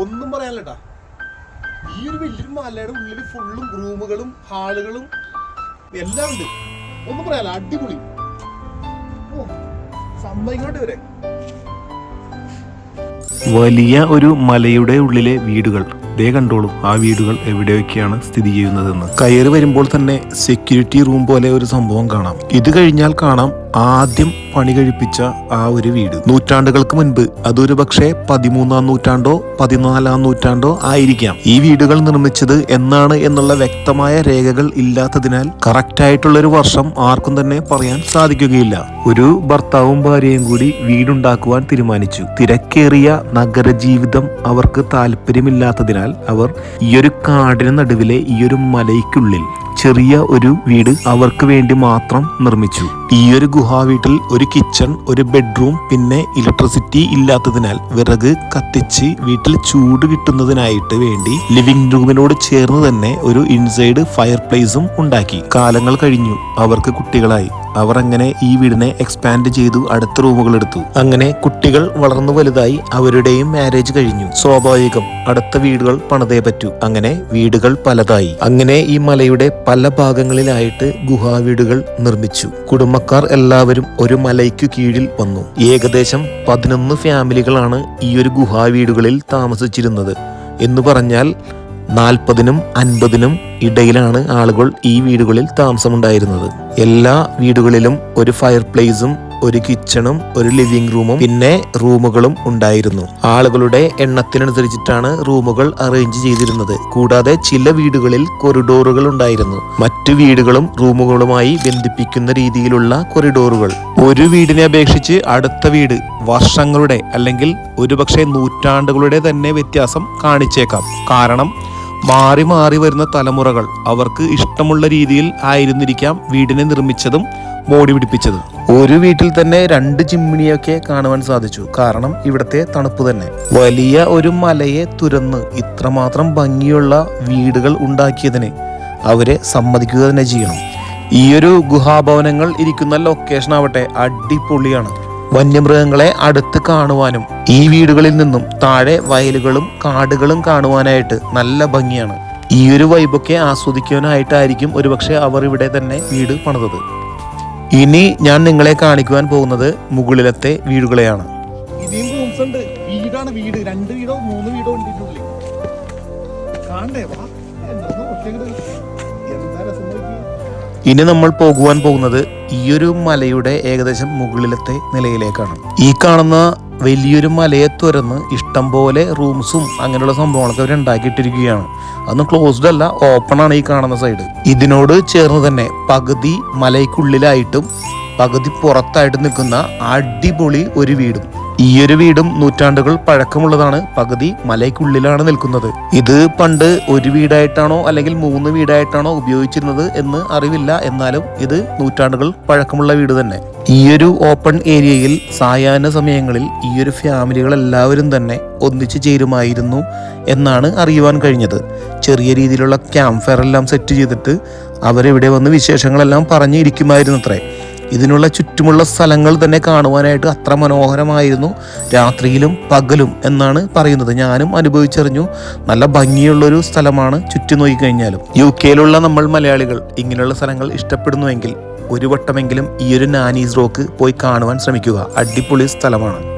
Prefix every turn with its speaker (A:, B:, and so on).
A: ഒന്നും പറയാനില്ലട്ടാ. ഈ ഒരു വലിയൊരു മലയുടെ ഉള്ളിൽ ഫുള്ളും റൂമുകളും ഹാളുകളും എല്ലാം ഉണ്ട്. ഒന്നും പറയാല അടിപൊളി. ഓ സംഭവം വരെ
B: വലിയ ഒരു മലയുടെ ഉള്ളിലെ വീടുകൾ. ദേ കണ്ടോളൂ ആ വീടുകൾ എവിടെയൊക്കെയാണ് സ്ഥിതി ചെയ്യുന്നതെന്ന്. കയറി വരുമ്പോൾ തന്നെ സെക്യൂരിറ്റി റൂം പോലെ ഒരു സംഭവം കാണാം. ഇത് കഴിഞ്ഞാൽ കാണാം ആദ്യം പണി കഴിപ്പിച്ച ആ ഒരു വീട്. നൂറ്റാണ്ടുകൾക്ക് മുൻപ് അതൊരു പക്ഷേ പതിമൂന്നാം നൂറ്റാണ്ടോ പതിനാലാം നൂറ്റാണ്ടോ ആയിരിക്കാം. ഈ വീടുകൾ നിർമ്മിച്ചത് എന്നാണ് എന്നുള്ള വ്യക്തമായ രേഖകൾ ഇല്ലാത്തതിനാൽ കറക്റ്റ് ആയിട്ടുള്ള ഒരു വർഷം ആർക്കും തന്നെ പറയാൻ സാധിക്കുകയില്ല. ഒരു ഭർത്താവും ഭാര്യയും കൂടി വീടുണ്ടാക്കുവാൻ തീരുമാനിച്ചു. തിരക്കേറിയ നഗരജീവിതം അവർക്ക് താല്പര്യമില്ലാത്തതിനാൽ അവർ ഈ ഒരു കാടിന് നടുവിലെ ഈ ഒരു മലയ്ക്കുള്ളിൽ ചെറിയ ഒരു വീട് അവർക്ക് വേണ്ടി മാത്രം നിർമ്മിച്ചു. ഈ ഒരു ഗുഹാ വീട്ടിൽ ഒരു കിച്ചൺ ഒരു ബെഡ്റൂം പിന്നെ ഇലക്ട്രിസിറ്റി ഇല്ലാത്തതിനാൽ വിറക് കത്തിച്ച് വീട്ടിൽ ചൂട് കിട്ടുന്നതിനായിട്ട് വേണ്ടി ലിവിംഗ് റൂമിനോട് ചേർന്ന് തന്നെ ഒരു ഇൻസൈഡ് ഫയർ പ്ലേസും ഉണ്ടാക്കി. കാലങ്ങൾ കഴിഞ്ഞു. അവർക്ക് കുട്ടികളായി. അവർ അങ്ങനെ ഈ വീടിനെ എക്സ്പാൻഡ് ചെയ്തു. അടുത്ത റൂമുകൾ എടുത്തു. അങ്ങനെ കുട്ടികൾ വളർന്നു വലുതായി അവരുടെയും മാരേജ് കഴിഞ്ഞു. സ്വാഭാവികം. അടുത്ത വീടുകൾ പണിതേ പറ്റൂ. അങ്ങനെ വീടുകൾ പലതായി. അങ്ങനെ ഈ മലയുടെ പല ഭാഗങ്ങളിലായിട്ട് ഗുഹാ വീടുകൾ നിർമ്മിച്ചു. കുടുംബക്കാർ എല്ലാവരും ഒരു മലയ്ക്കു കീഴിൽ വന്നു. ഏകദേശം പതിനൊന്ന് ഫാമിലികളാണ് ഈ ഒരു ഗുഹാ വീടുകളിൽ താമസിച്ചിരുന്നത്. എന്ന് പറഞ്ഞാൽ നാൽപ്പതിനും അൻപതിനും ഇടയിലാണ് ആളുകൾ ഈ വീടുകളിൽ താമസമുണ്ടായിരുന്നത്. എല്ലാ വീടുകളിലും ഒരു ഫയർ പ്ലേസും ഒരു കിച്ചണും ഒരു ലിവിംഗ് റൂമും പിന്നെ റൂമുകളും ഉണ്ടായിരുന്നു. ആളുകളുടെ എണ്ണത്തിനനുസരിച്ചിട്ടാണ് റൂമുകൾ അറേഞ്ച് ചെയ്തിരുന്നത്. കൂടാതെ ചില വീടുകളിൽ കൊറിഡോറുകൾ ഉണ്ടായിരുന്നു. മറ്റു വീടുകളും റൂമുകളുമായി ബന്ധിപ്പിക്കുന്ന രീതിയിലുള്ള കൊറിഡോറുകൾ ഒരു വീടിനെ അപേക്ഷിച്ച് അടുത്ത വീട് വർഷങ്ങളുടെ അല്ലെങ്കിൽ ഒരുപക്ഷെ നൂറ്റാണ്ടുകളുടെ തന്നെ വ്യത്യാസം കാണിച്ചേക്കാം. കാരണം മാറി മാറി വരുന്ന തലമുറകൾ അവർക്ക് ഇഷ്ടമുള്ള രീതിയിൽ ആയിരുന്നിരിക്കാം വീടിനെ നിർമ്മിച്ചതും മോടി പിടിപ്പിച്ചത്. ഒരു വീട്ടിൽ തന്നെ രണ്ട് ചിമ്മിണിയൊക്കെ കാണുവാൻ സാധിച്ചു. കാരണം ഇവിടത്തെ തണുപ്പ് തന്നെ. വലിയ ഒരു മലയെ തുരന്ന് ഇത്രമാത്രം ഭംഗിയുള്ള വീടുകൾ ഉണ്ടാക്കിയതിന് അവരെ സമ്മതിക്കുക തന്നെ ചെയ്യണം. ഈ ഒരു ഗുഹാഭവനങ്ങൾ ഇരിക്കുന്ന ലൊക്കേഷൻ ആവട്ടെ അടിപൊളിയാണ്. വന്യമൃഗങ്ങളെ അടുത്ത് കാണുവാനും ഈ വീടുകളിൽ നിന്നും താഴെ വയലുകളും കാടുകളും കാണുവാനായിട്ട് നല്ല ഭംഗിയാണ്. ഈ ഒരു വൈബൊക്കെ ആസ്വദിക്കാനായിട്ടായിരിക്കും ഒരുപക്ഷെ അവർ ഇവിടെ തന്നെ വീട് പണിതത്. ഇനി ഞാൻ നിങ്ങളെ കാണിക്കുവാൻ പോകുന്നത് മുകളിലത്തെ വീടുകളെയാണ്.
A: ഇനിയും റൂംസ് ഉണ്ട് വീടാണ് വീട്. രണ്ട് വീടോ മൂന്ന് വീടോ ഉണ്ട് ഇതിനുള്ളിൽ കാണണ്ടേ? വാ. എന്താ നോക്കിയത് എന്താ രസം
B: ഇനി നമ്മൾ പോകുവാൻ പോകുന്നത് ഈയൊരു മലയുടെ ഏകദേശം മുകളിലത്തെ നിലയിലേക്കാണ്. ഈ കാണുന്ന വലിയൊരു മലയെ ഇഷ്ടം പോലെ റൂംസും അങ്ങനെയുള്ള സംഭവങ്ങളൊക്കെ അവർ ഉണ്ടാക്കിയിട്ടിരിക്കുകയാണ്. അതൊന്നും ക്ലോസ്ഡ് അല്ല ഓപ്പൺ ആണ് ഈ കാണുന്ന സൈഡ് ഇതിനോട് ചേർന്ന് തന്നെ പകുതി മലയ്ക്കുള്ളിലായിട്ടും പകുതി പുറത്തായിട്ട് നിൽക്കുന്ന അടിപൊളി ഒരു വീടും. ഈ ഒരു വീടും നൂറ്റാണ്ടുകൾ പഴക്കമുള്ളതാണ്. പകുതി മലയ്ക്കുള്ളിലാണ് നിൽക്കുന്നത്. ഇത് പണ്ട് ഒരു വീടായിട്ടാണോ അല്ലെങ്കിൽ മൂന്ന് വീടായിട്ടാണോ ഉപയോഗിച്ചിരുന്നത് എന്ന് അറിവില്ല. എന്നാലും ഇത് നൂറ്റാണ്ടുകൾ പഴക്കമുള്ള വീട് തന്നെ. ഈയൊരു ഓപ്പൺ ഏരിയയിൽ സായാഹ്ന സമയങ്ങളിൽ ഈയൊരു ഫാമിലികൾ എല്ലാവരും തന്നെ ഒന്നിച്ചു ചേരുമായിരുന്നു എന്നാണ് അറിയുവാൻ കഴിഞ്ഞത്. ചെറിയ രീതിയിലുള്ള ക്യാമ്പ് ഫയർ എല്ലാം സെറ്റ് ചെയ്തിട്ട് അവരിവിടെ വന്ന് വിശേഷങ്ങളെല്ലാം പറഞ്ഞിരിക്കുമായിരുന്നു അത്രേ ഇതിനുള്ള ചുറ്റുമുള്ള സ്ഥലങ്ങൾ തന്നെ കാണുവാനായിട്ട് അത്ര മനോഹരമായിരുന്നു. രാത്രിയിലും പകലും എന്നാണ് പറയുന്നത്. ഞാനും അനുഭവിച്ചറിഞ്ഞു. നല്ല ഭംഗിയുള്ളൊരു സ്ഥലമാണ് ചുറ്റി നോക്കിക്കഴിഞ്ഞാലും യു കെയിലുള്ള നമ്മൾ മലയാളികൾ ഇങ്ങനെയുള്ള സ്ഥലങ്ങൾ ഇഷ്ടപ്പെടുന്നുവെങ്കിൽ ഒരു വട്ടമെങ്കിലും ഈ ഒരു നാനീസ് റോക്ക് പോയി കാണുവാൻ ശ്രമിക്കുക. അടിപൊളി സ്ഥലമാണ്.